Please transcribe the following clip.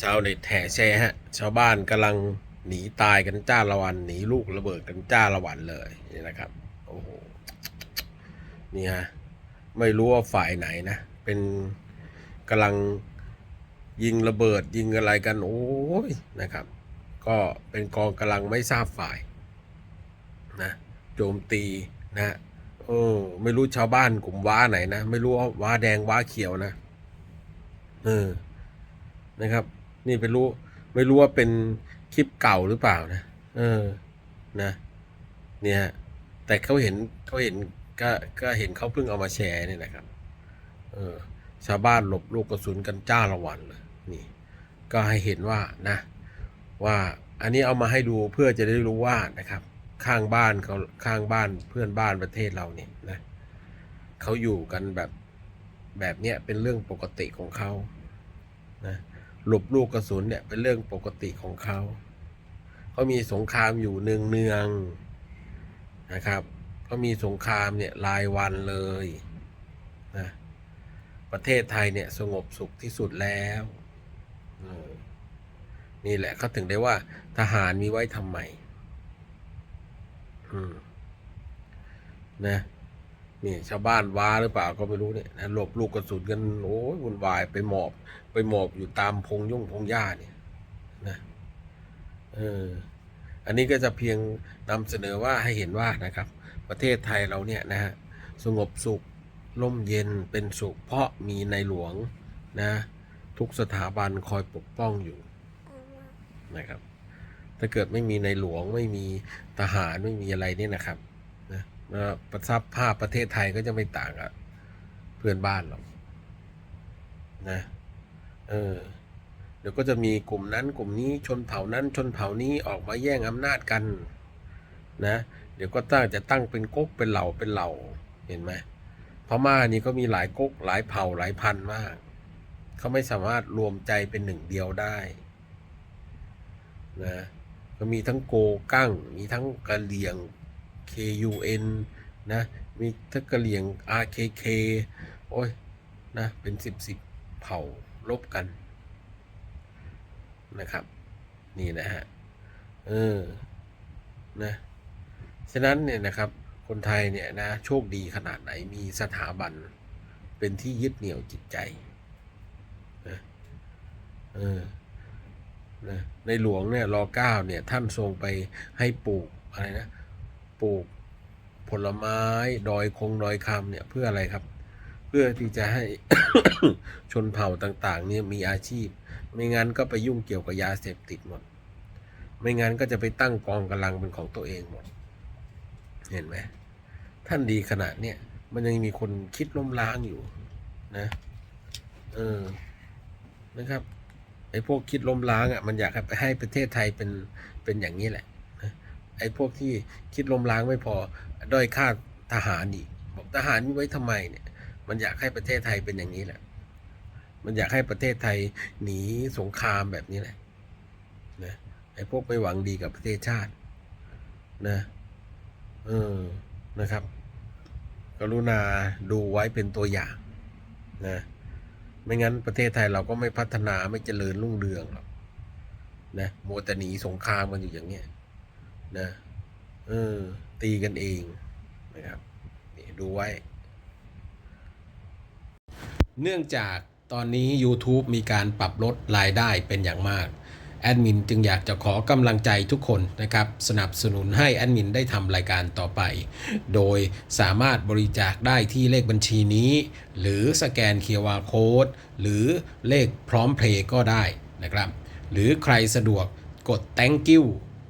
ชาวเน็ตแห่แชร์ฮะ ชาวบ้านกำลังหนีตายกันจ้าละวันหนีลูกระเบิดกันจ้าละวันเลยนี่นะครับ โอ้โหนี่ฮะไม่รู้ว่าฝ่ายไหนนะ เป็นกำลังยิงระเบิดยิงอะไรกัน โอ้ยนะครับ ก็เป็นกองกำลังไม่ทราบฝ่ายนะโจมตีนะเออไม่รู้ชาวบ้านกลุ่มว้าไหนนะ ไม่รู้ว่าว้าแดงว้าเขียวนะเออนะครับ นี่เป็นรู้ ไม่รู้ว่าเป็นคลิปเก่าหรือเปล่านะ เออ นะ เนี่ย แต่เขาเห็นเขาเห็นก็ก็เห็นเขาเพิ่งเอามาแชร์เนี่ยนะครับ เออ ชาวบ้านหลบลูกกระสุนกันจ้าละวันเลย นี่ ก็ให้เห็นว่านะ ว่าอันนี้เอามาให้ดูเพื่อจะได้รู้ว่านะครับ ข้างบ้านเขาข้างบ้านเพื่อนบ้านประเทศเราเนี่ยนะเขาอยู่กันแบบแบบเนี้ยเป็นเรื่องปกติของเขานะ หลบลูกกระสุนเนี่ยเป็นเรื่องปกติของเขา เขามีสงครามอยู่เนืองๆนะครับเขามีสงครามเนี่ยรายวันเลยนะประเทศไทยเนี่ยสงบสุขที่สุดแล้วนี่แหละเขาถึงได้ว่าทหารมีไว้ทำไม อืม นะ นี่ชาวบ้านว้าหรือเปล่าก็ไม่รู้เนี่ยนะหลบลูกกระสุนกันโอ้ยวุ่นวายไปหมอบ ไปหมอบอยู่ตามพงยุ่งพงหญ้าเนี่ยนะเอออันนี้ก็จะเพียงนำเสนอว่าให้เห็นว่านะครับ ประเทศไทยเราเนี่ยนะฮะสงบสุขร่มเย็นเป็นสุข เพราะมีในหลวงนะทุกสถาบันคอยปกป้องอยู่นะครับ ถ้าเกิดไม่มีในหลวงไม่มีทหารไม่มีอะไรเนี่ยนะครับ นะประทับภาพประเทศไทยก็จะไม่ต่างกับเพื่อนบ้านหรอกนะ เออ เดี๋ยวก็จะมีกลุ่มนั้นกลุ่มนี้ชนเผ่านั้นชนเผ่านี้ออกมาแย่งอำนาจกัน นะ เดี๋ยวก็ตั้งจะตั้งเป็นก๊กเป็นเหล่าเป็นเหล่า เห็นไหมพม่านี่ก็มีหลายก๊กหลายเผ่าหลายพันมาก เขาไม่สามารถรวมใจเป็นหนึ่งเดียวได้นะก็มีทั้งโกกั้ง มีทั้งกะเหลี่ยง KUN นะมีทักะเหลี่ยง RKK โอ้ยนะเป็นสิบสิบเผ่าลบกันนะครับ นี่นะฮะเออนะฉะนั้นเนี่ยนะครับคนไทยเนี่ยนะโชคดีขนาดไหนมีสถาบันเป็นที่ยึดเหนี่ยวจิตใจนะเออนะในหลวงเนี่ยรอเก้าเนี่ยท่านทรงไปให้ปลูกอะไรนะ ปลูกผลไม้ดอยคงดอยคำเนี่ยเพื่ออะไรครับ เพื่อที่จะให้ ชนเผ่าต่างๆ เนี่ยมีอาชีพ ไม่งั้นก็ไปยุ่งเกี่ยวกับยาเสพติดหมด ไม่งั้นก็จะไปตั้งกองกำลังเป็นของตัวเองหมด เห็นไหมท่านดีขนาดเนี่ยมันยังมีคนคิดล้มล้างอยู่นะ เออนะครับไอ้พวกคิดล้มล้างอะมันอยากให้ให้ประเทศไทยเป็นเป็นอย่างนี้แหละ ไอ้พวกที่คิดล้มล้างไม่พอด้อยค่าทหารอีกบอกทหารไว้ทำไมเนี่ย มันอยากให้ประเทศไทยเป็นอย่างนี้แหละ มันอยากให้ประเทศไทยหนีสงครามแบบนี้แหละนะไอ้พวกไม่หวังดีกับประเทศชาติ นะเออนะครับ กรุณาดูไว้เป็นตัวอย่างนะไม่งั้นประเทศไทยเราก็ไม่พัฒนาไม่เจริญรุ่งเรืองหรอกนะโมแต่หนีสงครามกันอยู่อย่างเนี้ย นะเออตีกันเองนะครับนี่ดูไว้ เนื่องจากตอนนี้ YouTube มีการปรับลดรายได้เป็นอย่างมาก แอดมินจึงอยากจะขอกำลังใจทุกคนนะครับ สนับสนุนให้แอดมินได้ทำรายการต่อไป โดยสามารถบริจาคได้ที่เลขบัญชีนี้ หรือสแกน QR Code หรือเลขพร้อมเพลย์ก็ได้นะครับ หรือใครสะดวกกด thank you